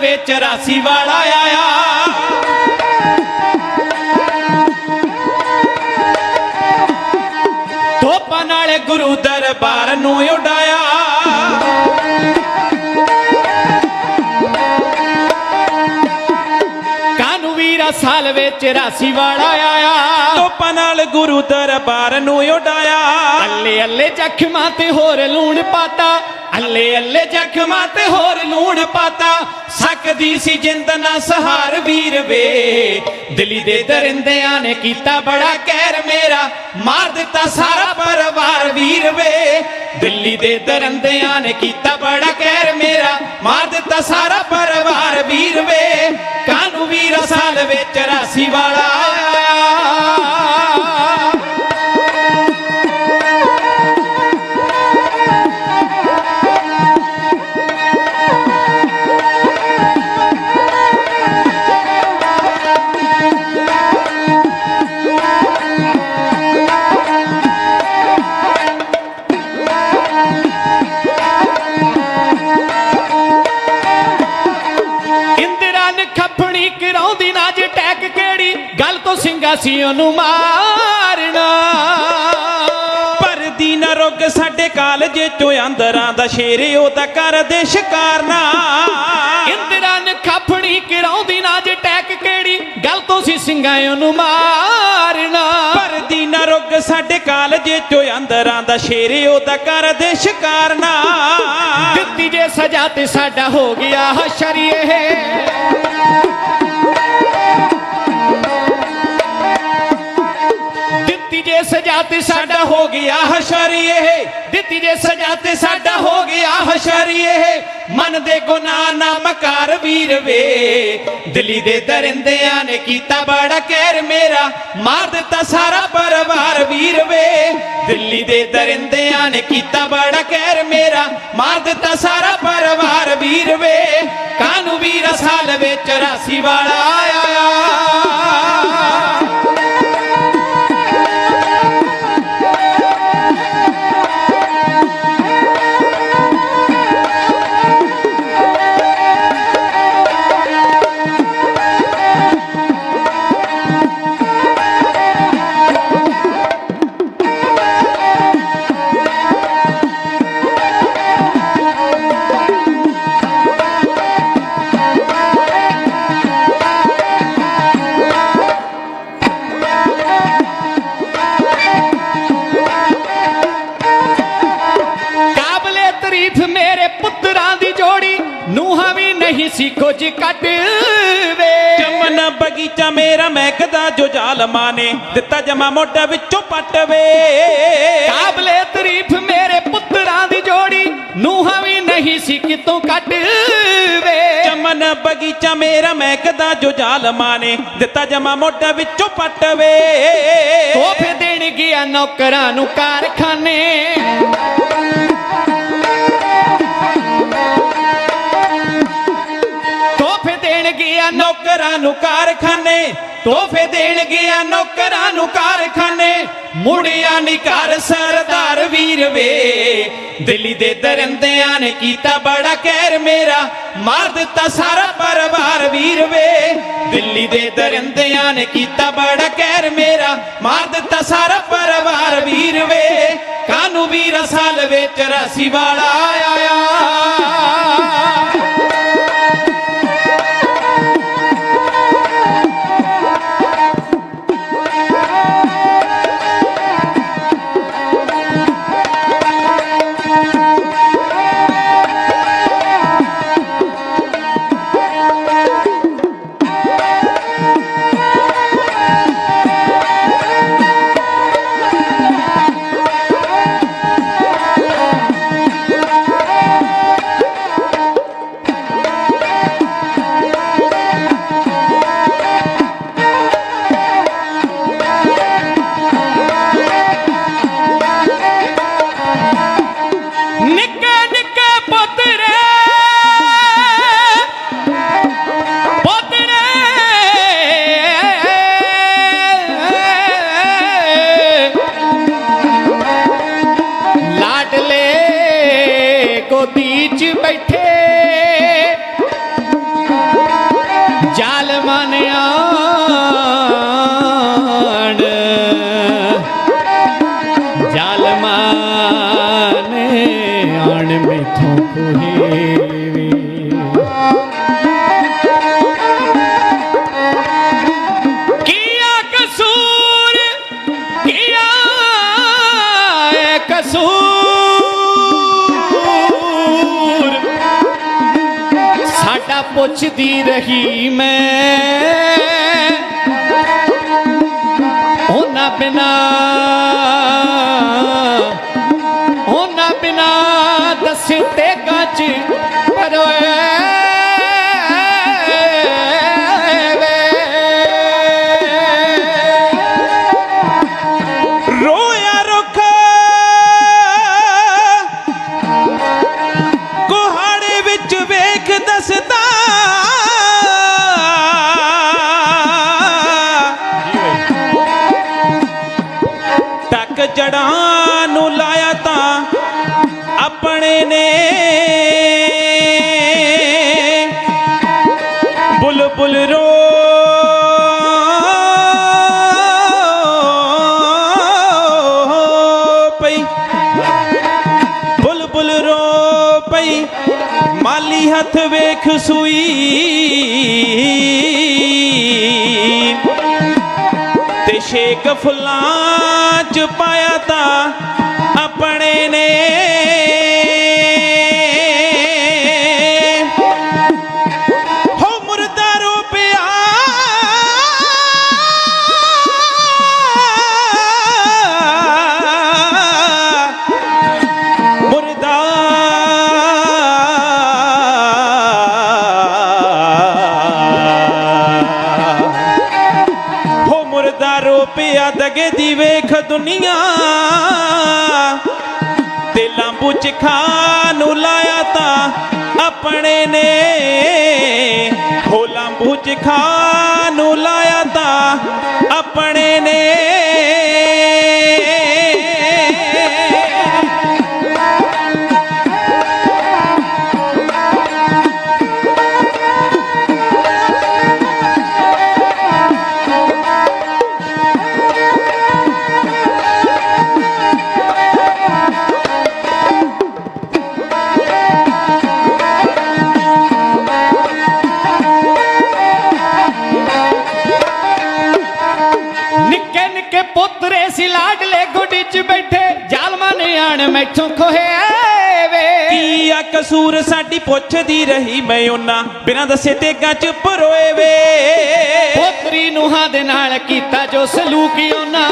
ਕਾਨੂੰ ਵੀਰਾ ਵਿੱਚ ਰਾਸੀ ਵਾਲਾ ਆਇਆ। ਤੋਪਾਂ ਨਾਲ ਗੁਰੂ ਦਰਬਾਰ ਨੂੰ ਉਡਾਇਆ। ਕਾਨੂੰ ਵੀਰਾ ਸਾਲ ਵਿੱਚ ਰਾਸੀ ਵਾਲਾ ਆਇਆ। ਤੋਪਾਂ ਨਾਲ ਗੁਰੂ ਦਰਬਾਰ ਨੂੰ ਉਡਾਇਆ। ਅੱਲੇ ਅੱਲੇ ਜ਼ਖਮਾਂ ਤੇ ਹੋਰ ਲੂਣ ਪਾਤਾ। ਅੱਲੇ ਅੱਲੇ ਜ਼ਖਮਾਂ ਤੇ ਹੋਰ ਲੂਣ ਪਾਤਾ। ਸਕਦੀ ਸੀ ਜਿੰਦ ਨਾ ਸਹਾਰ ਵੀਰ ਵੇ। ਦਿੱਲੀ ਦੇ ਦਰਿੰਦਿਆਂ ਨੇ ਕੀਤਾ ਬੜਾ ਕਹਿਰ ਮੇਰਾ, ਮਾਰ ਦਿੱਤਾ ਸਾਰਾ ਪਰਿਵਾਰ ਵੀਰ ਵੇ। ਦਿੱਲੀ ਦੇ ਦਰਿੰਦਿਆਂ ਨੇ ਕੀਤਾ ਬੜਾ ਕਹਿਰ ਮੇਰਾ, ਮਾਰ ਦਿੱਤਾ ਸਾਰਾ ਪਰਿਵਾਰ ਵੀਰ ਵੇ। ਕਾਨੂੰ ਵੀਰ ਸਾਲ ਵਿੱਚ ਰਾਸੀ ਵਾਲਾ। ਤੋਂ ਸਿੰਘਾ ਸੀ ਉਹਨੂੰ ਮਾਰਨਾ। ਭਰਦੀ ਨਾ ਰੁੱਗ ਸਾਡੇ ਕਾਲਜੇ ਚੋਂ ਅੰਦਰਾਂ ਦਾ ਸ਼ੇਰ ਉਹਦਾ ਕਰਦੇ ਸ਼ਿਕਾਰਨਾ ਇੰਦਰਾ ਨੇ ਖੱਪਣੀ ਕਰਾਉਂਦੀ ਨਾ ਜੇ ਟੈਕ ਕਿਹੜੀ ਗੱਲ ਤੋਂ ਸੀ ਸਿੰਘਾ ਉਹਨੂੰ ਮਾਰਨਾ। ਭਰਦੀ ਨਾ ਰੁੱਗ ਸਾਡੇ ਕਾਲਜੇ ਚੋਂ ਅੰਦਰਾਂ ਦਾ ਸ਼ੇਰ ਉਹਦਾ ਕਰਦੇ ਸ਼ਿਕਾਰਨਾ ਦਿੱਤੀ ਜੇ ਸਜ਼ਾ ਤੇ ਸਾਡਾ ਹੋ ਗਿਆ ਹਸ਼ਰੀਏ ਦਿੱਤੀ ਜੇ ਸਜ਼ਾ ਤੇ ਸਾਡਾ ਹੋ ਗਿਆ ਹਸ਼ਰੀਏ ਦਿੱਤੀ ਜੇ ਸਜ਼ਾ ਤੇ ਸਾਡਾ ਹੋ ਗਿਆ ਹਸ਼ਰੀਏ ਮਨ ਦੇ ਗੁਨਾਹ ਨਾ ਮਕਾਰ ਵੀਰ ਵੇ, ਦਿੱਲੀ ਦੇ ਦਰਿੰਦਿਆਂ ਨੇ ਕੀਤਾ ਬੜਾ ਕਹਿਰ ਮੇਰਾ, ਮਾਰ ਦਿੱਤਾ ਸਾਰਾ ਪਰਿਵਾਰ ਵੀਰ ਵੇ। ਦਿੱਲੀ ਦੇ ਦਰਿੰਦਿਆਂ ਨੇ ਕੀਤਾ ਬੜਾ ਕਹਿਰ ਮੇਰਾ, ਮਾਰ ਦਿੱਤਾ ਸਾਰਾ ਪਰਿਵਾਰ ਵੀਰ ਵੇ। ਕਾਨੂੰ ਵੀਰ ਸਾਲ ਵਿੱਚ ਰਾਸੀ ਵਾਲਾ ਆਇਆ? ਸੀ ਕੁਝ ਘੱਟ ਵੇ ਚਮਨ ਬਗੀਚਾ ਮੇਰਾ ਮਹਿਕਦਾ ਜੋ ਜ਼ਾਲਮਾਂ ਨੇ ਦਿੱਤਾ ਜਮਾ ਮੋਢਾ ਵਿੱਚੋਂ ਪੱਟ ਵੇ ਕਾਬਲੇ ਤਾਰੀਫ ਮੇਰੇ ਪੁੱਤਰਾਂ ਦੀ ਜੋੜੀ ਨੂਹਾਂ ਵੀ ਨਹੀਂ ਸੀ ਕਿਤੋਂ ਘੱਟ ਵੇ ਚਮਨ ਬਗੀਚਾ ਮੇਰਾ ਮਹਿਕਦਾ ਜੋ ਜ਼ਾਲਮਾਂ ਨੇ ਦਿੱਤਾ ਜਮਾ ਮੋਢਾ ਵਿੱਚੋਂ ਪੱਟ ਵੇ ਤੋਹਫੇ ਦੇਣ ਗਿਆ ਨੌਕਰਾਂ ਨੂੰ ਕਾਰਖਾਨੇ। ਨੌਕਰਾਂ ਨੂੰ ਕਾਰਖਾਨੇ, ਤੋਹਫੇ ਦੇਣ ਗਿਆ ਨੌਕਰਾਂ ਨੂੰ ਕਾਰਖਾਨੇ। ਮੁੜਿਆ ਨੀ ਘਰ ਸਰਦਾਰ ਵੀਰ ਵੇ, ਦਿੱਲੀ ਦੇ ਦਰਿੰਦਿਆਂ ਨੇ ਕੀਤਾ ਬੜਾ ਕਹਿਰ ਮੇਰਾ। ਮਾਰ ਦਿੱਤਾ ਸਾਰਾ ਪਰਿਵਾਰ ਵੀਰ ਵੇ, ਦਿੱਲੀ ਦੇ ਦਰਿੰਦਿਆਂ ਨੇ ਕੀਤਾ ਬੜਾ ਕਹਿਰ ਮੇਰਾ। ਮਾਰ ਦਿੱਤਾ ਸਾਰਾ ਪਰਿਵਾਰ ਵੀਰ ਵੇ, ਕਾਨੂੰ ਵੀਰ ਸਾਲ ਵਿੱਚ ਰਾਸੀ ਵਾਲਾ ਮੈਥੋਂ ਕੋਹੇ ਲਵੇ ਕੀਆ ਕਸੂਰ ਕੀਆ ਕਸੂਰ? ਸਾਡਾ ਪੁੱਛਦੀ ਰਹੀ ਮੈਂ। ਉਹਨਾਂ ਬਿਨਾ ਦੱਸੇ ਤੇ ਗੱਜ ਰੋਇਆ ਰੁੱਖ। ਕੁਹਾੜੇ ਵਿੱਚ ਵੇਖ ਦੱਸਦਾ। ਟੱਕ ਜੜਾਂ ਨੂੰ ਲਾਇਆ ਤਾਂ ਆਪਣੇ ਨੇ। ਬੁਲਬੁਲ ਰੋ। ਪਈ। ਬੁਲਬੁਲ ਰੋ ਪਈ। ਮਾਲੀ ਹੱਥ ਵੇਖ ਸੂਈ। ਤੇ ਸ਼ੇਕ ਫੁੱਲਾਂ ਚ ਪਾਇਆ ਤਾਂ ਆਪਣੇ ਨੇ। ਮੁਰਦਾ ਰੂਪਿਆ ਦੀ ਵੇਖ ਦੁਨੀਆ। ਤੇ ਲਾਂਬੂ ਚ ਖਾਂ ਨੂੰ ਲਾਇਆ ਤਾਂ ਆਪਣੇ ਨੇ। ਹੋ ਲਾਂਬੂ ਚ ਖਾਂ ਨੂੰ ਲਾਇਆ ਤਾਂ ਆਪਣੇ ਨੇ। ਆ ਕਸੂਰ ਸਾਡੀ ਪੁੱਛਦੀ ਰਹੀ ਮੈਂ ਉਹਨਾਂ। ਬਿਨਾਂ ਦੱਸੇ ਤੇ ਚ ਪਰੋਏ ਵੇ। ਪੋਤਰੀ ਨੂੰਹਾਂ ਦੇ ਨਾਲ ਕੀਤਾ ਜੋ ਸਲੂਕ ਉਹਨਾਂ।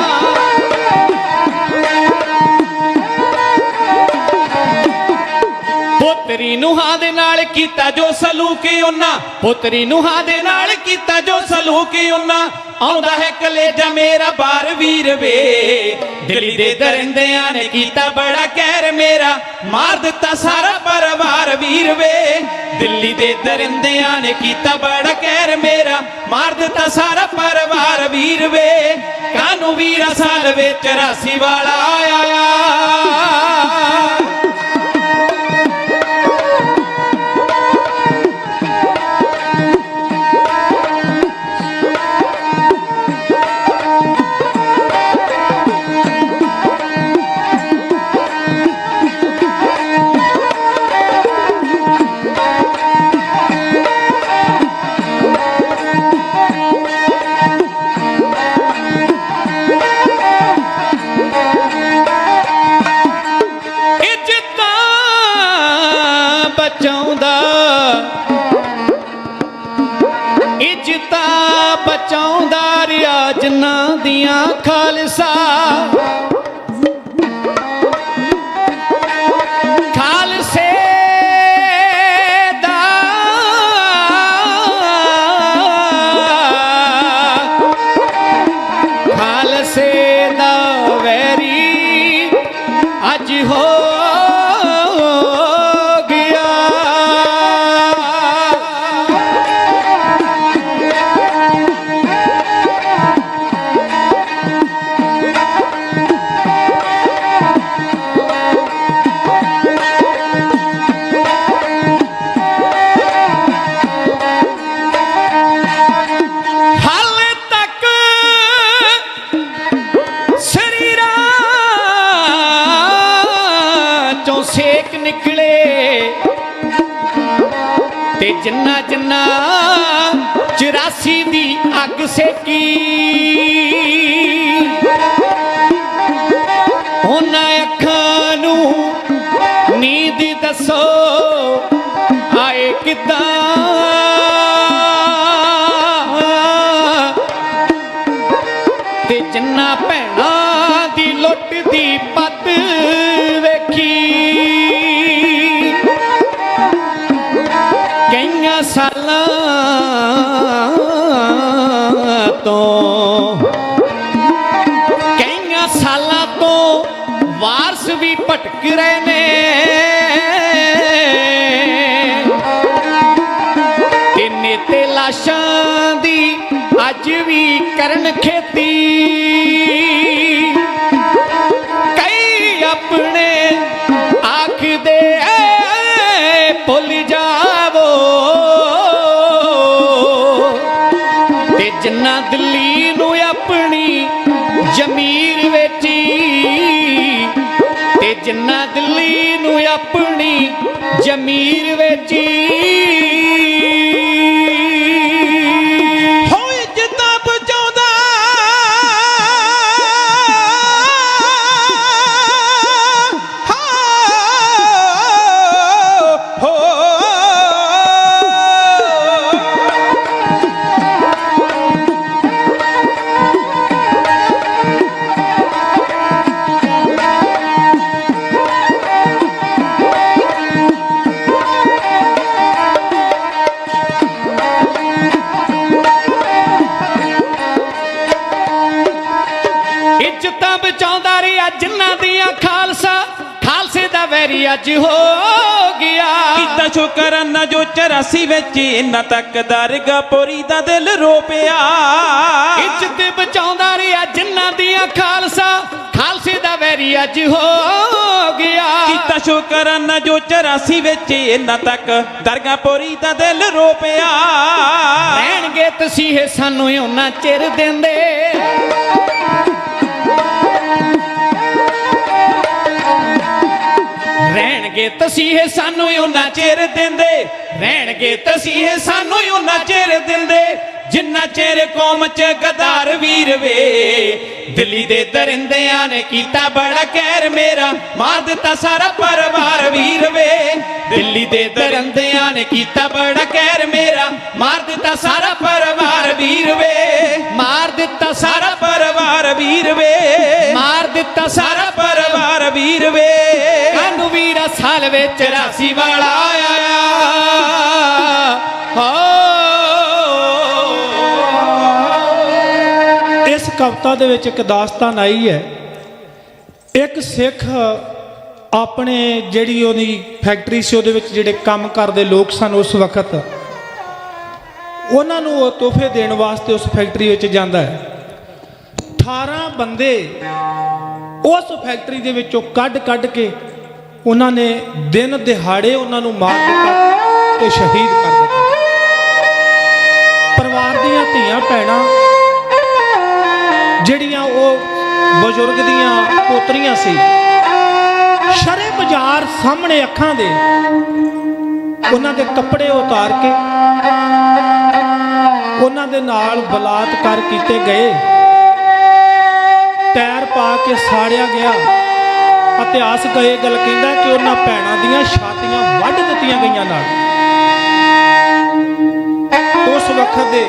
ਪੋਤਰੀ ਨੂੰਹਾਂ ਦੇ ਨਾਲ ਕੀਤਾ ਜੋ ਸਲੂਕ ਉਹਨਾਂ ਪੋਤਰੀ ਨੂੰਹਾਂ ਦੇ ਨਾਲ ਕੀਤਾ ਜੋ ਸਲੂਕ ਉਹਨਾਂ ਆਉਂਦਾ ਹੈ ਕਲੇਜਾ ਮੇਰਾ ਬਾਰ ਵੀਰ ਵੇ। ਦਿੱਲੀ ਦੇ ਦਰਿੰਦਿਆਂ ਨੇ ਕੀਤਾ ਬੜਾ ਕਹਿਰ ਮੇਰਾ। ਮਾਰ ਦਿੱਤਾ ਸਾਰਾ ਪਰਿਵਾਰ ਵੀਰ ਵੇ। ਦਿੱਲੀ ਦੇ ਦਰਿੰਦਿਆਂ ਨੇ ਕੀਤਾ ਬੜਾ ਕਹਿਰ ਮੇਰਾ। ਮਾਰ ਦਿੱਤਾ ਸਾਰਾ ਪਰਿਵਾਰ ਵੀਰ ਵੇ। ਕਾਨੂੰ ਵੀਰਾ ਸਾਲ ਵਿੱਚ 84 ਵਾਲਾ ਆਇਆ ਬਚਾਉਂਦਾ ਰਿਆ ਜਿਨ੍ਹਾਂ ਦੀਆਂ ਖਾਲਸਾ। ਤੇ ਜਿੰਨਾ ਜਿੰਨਾ 84 ਦੀ ਅੱਗ ਸੇਕੀ ਵੀ ਭਟਕ ਰਹੇ ਤੇ ਲਾਸ਼ਾਂ ਦੀ ਅੱਜ ਵੀ ਕਰਨ ਖੇਤੀ। ਨੂੰ ਆਪਣੀ ਜ਼ਮੀਰ ਵੇਚੀ। ਬਚਾਉਂਦਾ ਰਿਹਾ ਜਿਨ੍ਹਾਂ ਦੀਆਂ ਖਾਲਸਾ ਖਾਲਸੇ ਦਾ ਵੈਰੀ ਅੱਜ ਹੋ ਗਿਆ। ਕੀਤਾ ਸ਼ੁਕਰਾਨਾ ਜੋ 84 ਵਿੱਚ ਇੰਨਾ ਤੱਕ ਦਰਗਾ ਪੋਰੀ ਦਾ ਦਿਲ ਰੋ ਪਿਆ ਇੱਜ਼ਤ ਬਚਾਉਂਦਾ ਰਿਹਾ ਜਿਨ੍ਹਾਂ ਦੀਆਂ ਖਾਲਸਾ ਖਾਲਸੇ ਦਾ ਵੈਰੀ ਅੱਜ ਹੋ ਗਿਆ। ਕੀਤਾ ਸ਼ੁਕਰਾਨਾ ਜੋ 84 ਵਿੱਚ ਇੰਨਾ ਤੱਕ ਦਰਗਾ ਪੋਰੀ ਦਾ ਦਿਲ ਰੋ ਪਿਆ ਰਹਿਣਗੇ ਤਸੀਹੇ ਸਾਨੂੰ ਉਹਨਾਂ ਚਿਰ ਦਿੰਦੇ। ਰਹਿਣਗੇ ਤਸੀਹੇ ਸਾਨੂੰ ਉਹਨਾਂ ਚਿਰ ਦਿੰਦੇ ਰਹਿਣਗੇ ਤਸੀਹੇ ਸਾਨੂੰ ਉਹਨਾਂ ਚਿਰ ਦਿੰਦੇ। ਜਿੰਨਾ ਚਿਰ ਕੌਮ ਚ ਗਦਾਰ ਵੀਰ ਵੇ ਦਿੱਲੀ ਦੇ ਦਰਿੰਦਿਆਂ ਨੇ ਕੀਤਾ ਬੜਾ ਕਹਿਰ ਮੇਰਾ ਮਾਰ ਦਿੱਤਾ ਸਾਰਾ ਪਰਿਵਾਰ ਵੀਰ ਵੇ। ਦਿੱਲੀ ਦੇ ਦਰਿੰਦਿਆਂ ਨੇ ਕੀਤਾ ਬੜਾ ਕਹਿਰ ਮੇਰਾ ਮਾਰ ਦਿੱਤਾ ਸਾਰਾ ਪਰਿਵਾਰ ਵੀਰ ਵੇ। ਮਾਰ ਦਿੱਤਾ ਸਾਰਾ ਪਰਿਵਾਰ ਵੀਰ ਵੇ। ਮਾਰ ਦਿੱਤਾ ਸਾਰਾ ਪਰਿਵਾਰ ਵੀਰ ਵੇ। ਸਾਲ ਵਿੱਚ ਰਾਸੀ ਵਾਲਾ ਆਇਆ। ਹੋ ਇਸ ਕਵਿਤਾ ਦੇ ਵਿੱਚ ਇੱਕ ਦਾਸਤਾਨ ਆਈ ਹੈ। ਇੱਕ ਸਿੱਖ ਆਪਣੇ ਜਿਹੜੀ ਉਹਦੀ ਫੈਕਟਰੀ ਸੀ, ਉਹਦੇ ਵਿੱਚ ਜਿਹੜੇ ਕੰਮ ਕਰਦੇ ਲੋਕ ਸਨ ਉਸ ਵਕਤ, ਉਹਨਾਂ ਨੂੰ ਉਹ ਤੋਹਫੇ ਦੇਣ ਵਾਸਤੇ ਉਸ ਫੈਕਟਰੀ ਵਿੱਚ ਜਾਂਦਾ ਹੈ। 18 ਬੰਦੇ ਉਸ ਫੈਕਟਰੀ ਦੇ ਵਿੱਚੋਂ ਕੱਢ ਕੱਢ ਕੇ ਉਹਨਾਂ ਨੇ ਦਿਨ ਦਿਹਾੜੇ ਉਹਨਾਂ ਨੂੰ ਮਾਰ ਦਿੱਤਾ ਤੇ ਸ਼ਹੀਦ ਕਰ ਦਿੱਤਾ। ਪਰਿਵਾਰ ਦੀਆਂ ਧੀਆਂ ਭੈਣਾਂ ਜਿਹੜੀਆਂ ਉਹ ਬਜ਼ੁਰਗ ਦੀਆਂ ਪੋਤਰੀਆਂ ਸੀ, ਸ਼ਰੇ ਬਾਜ਼ਾਰ ਸਾਹਮਣੇ ਅੱਖਾਂ ਦੇ ਉਹਨਾਂ ਦੇ ਕੱਪੜੇ ਉਤਾਰ ਕੇ ਉਹਨਾਂ ਦੇ ਨਾਲ ਬਲਾਤਕਾਰ ਕੀਤੇ ਗਏ। ਟਾਇਰ ਪਾ ਕੇ ਸਾੜਿਆ ਗਿਆ। ਇਤਿਹਾਸ ਕਹੇ ਗੱਲ ਕਹਿੰਦਾ ਕਿ ਉਹਨਾਂ ਭੈਣਾਂ ਦੀਆਂ ਛਾਤੀਆਂ ਵੱਢ ਦਿੱਤੀਆਂ ਗਈਆਂ ਨਾਲ। ਉਸ ਵਕਤ ਦੇ